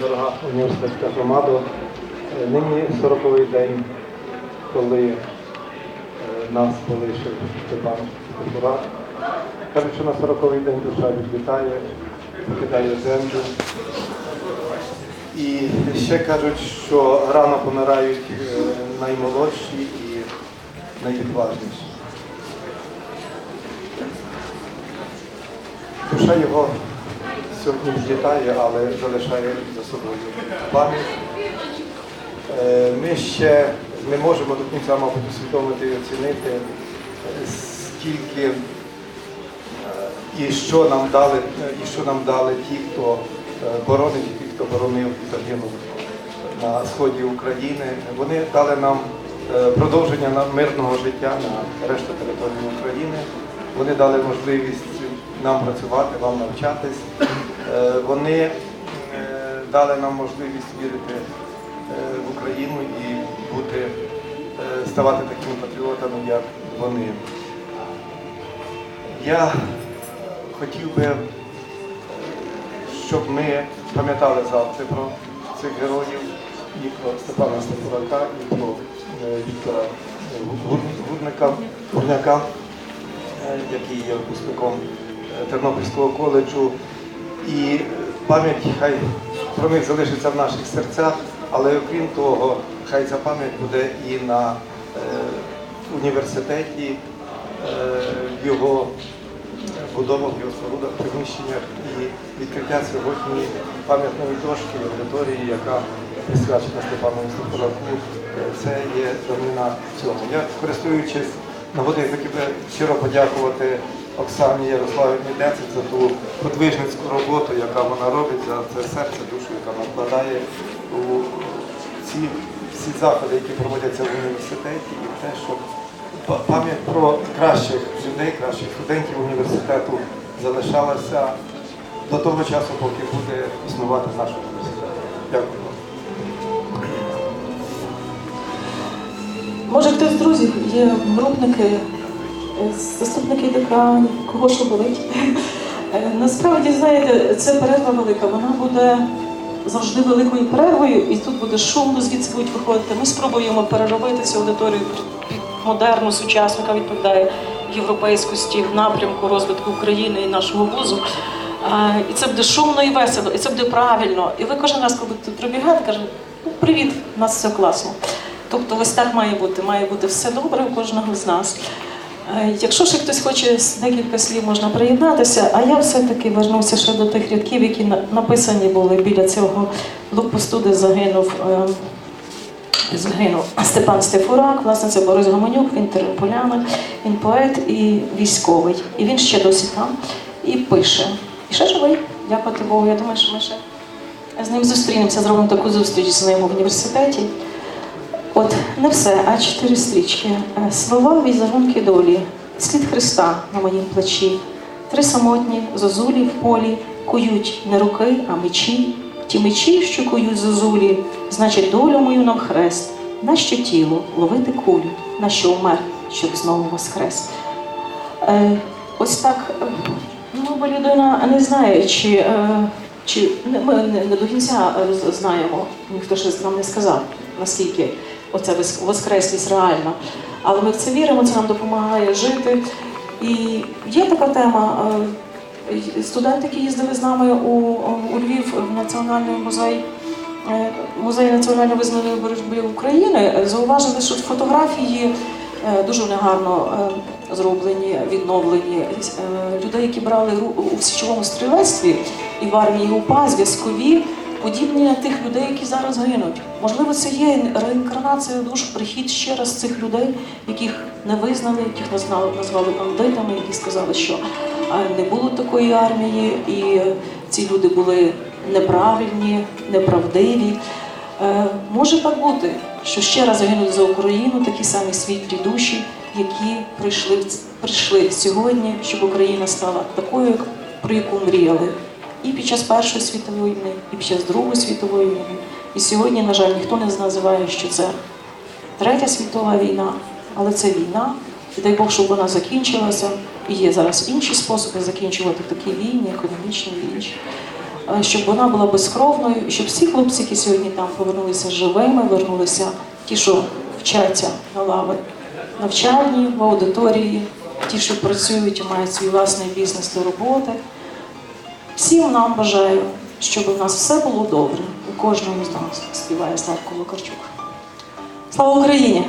дорога університетська громада. Е, Нині 40-й день, коли е, нас полишив Степан Культура. Кажуть, що на 40-й день душа відлітає, покидає землю. І ще кажуть, що рано помирають е, наймолодші і найвідважніші. Душа його сьогодні злітає, але залишає за собою пам'ять. Е, Ми ще не можемо до кінця, мабуть, усвідомити і оцінити, е, скільки е, і що нам дали, і що нам дали ті, хто боронив, і ті, хто боронив і загинув на сході України. Вони дали нам продовження мирного життя на решту території України. Вони дали можливість нам працювати, вам навчатись. Е, Вони е, дали нам можливість вірити е, в Україну і бути, ставати такими патріотами, як вони. Я хотів би, щоб ми пам'ятали завтра про цих героїв, і про Степана Степурака, і про Віктора Гур- Гурника, Гурняка, який є випускником Тернопільського коледжу. І пам'ять хай про них залишиться в наших серцях, але окрім того, хай ця пам'ять буде і на е, університеті, е, в його будовах, в його спорудах, приміщеннях і відкриття сьогодні пам'ятної дошки в аудиторії, яка присвячена Степану Степураку. Е, Це є давнина цьому. Я, користуючись нагодою, хотів би щиро подякувати Оксані Ярославівні Децик за ту подвижницьку роботу, яка вона робить, за це серце, душу, яка вона вкладає у ці всі заходи, які проводяться в університеті, і те, щоб пам'ять про кращих людей, кращих студентів університету залишалася до того часу, поки буде існувати наш університет. Дякую. Може, хтось з друзів є групники, заступники деканів, кого що болить. Е, Насправді, знаєте, це перерва велика, вона буде завжди великою перервою, і тут буде шумно, звідси будуть виходити. Ми спробуємо переробити цю аудиторію під- модерну, сучасну, яка відповідає європейськості напрямку розвитку України і нашого вузу. Е, І це буде шумно і весело, і це буде правильно. І ви кожен раз, коли будете прибігати, кажете, ну привіт, у нас все класно. Тобто ось так має бути, має бути все добре у кожного з нас. Е, Якщо ще хтось хоче з декілька слів, можна приєднатися, а я все-таки вернуся ще до тих рядків, які написані були біля цього блокпосту, де загинув, е, загинув Степан Стефурак, власне, це Борис Гомонюк, він тернополянин, він поет і військовий. І він ще досі там і пише. І ще живий, дякувати Богу. Я думаю, що ми ще з ним зустрінемося, зробимо таку зустріч з ним в університеті. От не все, а чотири стрічки. Е, Слова візерунки долі, слід Христа на моїм плечі. Три самотні зозулі в полі кують не руки, а мечі. Ті мечі, що кують зозулі, значить долю мою навхрест. Нащо тіло ловити кулю, нащо умер, щоб знову воскрес. Е, ось так, е, ну, бо людина не знає, чи, е, чи ми не, не до кінця е, знаємо, ніхто ще нам не сказав, наскільки оця вос- воскреслість реальна. Але ми в це віримо, це нам допомагає жити. І є така тема. е, Студенти, які їздили з нами у, у Львів в Національний музей, е, музей національно визнаної боротьби України, е, зауважили, що фотографії дуже вони гарно е, зроблені, відновлені. Людей, які брали у січовому стрілецтві і в армії УПА, зв'язкові, подібні тих людей, які зараз гинуть. Можливо, це є реінкарнація душ, прихід ще раз цих людей, яких не визнали, яких назвали, назвали бандитами, які сказали, що не було такої армії, і ці люди були неправильні, неправдиві. Е, Може так бути, що ще раз загинуть за Україну такі самі світлі душі, які прийшли, прийшли сьогодні, щоб Україна стала такою, про яку мріяли і під час Першої світової війни, і під час Другої світової війни. І сьогодні, на жаль, ніхто не називає, що це Третя світова війна, але це війна. І дай Бог, щоб вона закінчилася. І є зараз інші способи закінчувати такі війни, економічні інші. е, щоб вона була безкровною, щоб всі хлопці, які сьогодні там повернулися живими, вернулися ті, що вчаться на лави навчальні, в аудиторії, ті, що працюють мають свій власний бізнес до роботи. Всім нам бажаю, щоб у нас все було добре. У кожному з нас співає Славко Лукарчук. Слава Україні!